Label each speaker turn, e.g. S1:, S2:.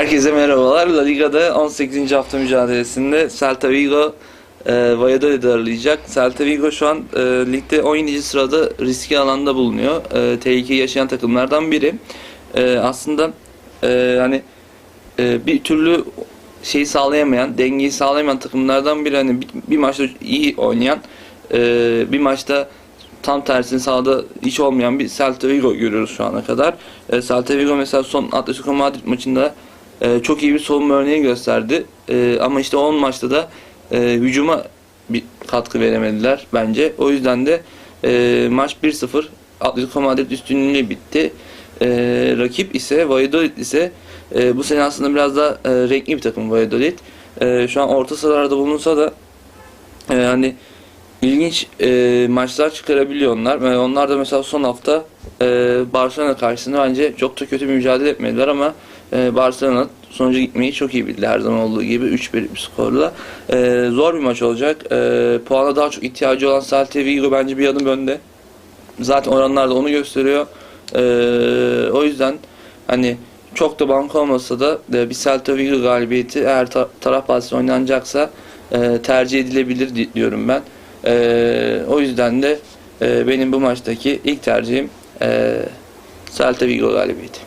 S1: Herkese merhabalar. La Liga'da 18. hafta mücadelesinde Celta Vigo e, Valladolid'i ağırlayacak. Celta Vigo şu an e, ligde 17. sırada riski alanda bulunuyor. E, tehlikeyi yaşayan takımlardan biri. E, aslında e, hani e, bir türlü şeyi sağlayamayan, dengeyi sağlayamayan takımlardan biri. Hani bir, bir maçta iyi oynayan, e, bir maçta tam tersini sahada hiç olmayan bir Celta Vigo görüyoruz şu ana kadar. E, Celta Vigo mesela son Atletico Madrid maçında e, çok iyi bir savunma örneği gösterdi. E, ama işte 10 maçta da e, hücuma bir katkı veremediler bence. O yüzden de e, maç 1-0 Atletico Madrid üstünlüğüyle bitti. E, rakip ise Valladolid ise e, bu sene aslında biraz daha e, renkli bir takım Valladolid. E, şu an orta sıralarda bulunsa da e, hani ilginç e, maçlar çıkarabiliyor onlar. Ve onlar da mesela son hafta e, Barcelona karşısında bence çok da kötü bir mücadele etmediler ama e, Barcelona sonuca gitmeyi çok iyi bildi her zaman olduğu gibi 3-1 bir skorla. E, zor bir maç olacak. E, puana daha çok ihtiyacı olan Celta Vigo bence bir adım önde. Zaten oranlar da onu gösteriyor. E, o yüzden hani çok da banka olmasa da e, bir Celta Vigo galibiyeti eğer ta- taraf bahsi oynanacaksa e, tercih edilebilir di- diyorum ben. E, o yüzden de e, benim bu maçtaki ilk tercihim e, Celta Vigo galibiyeti.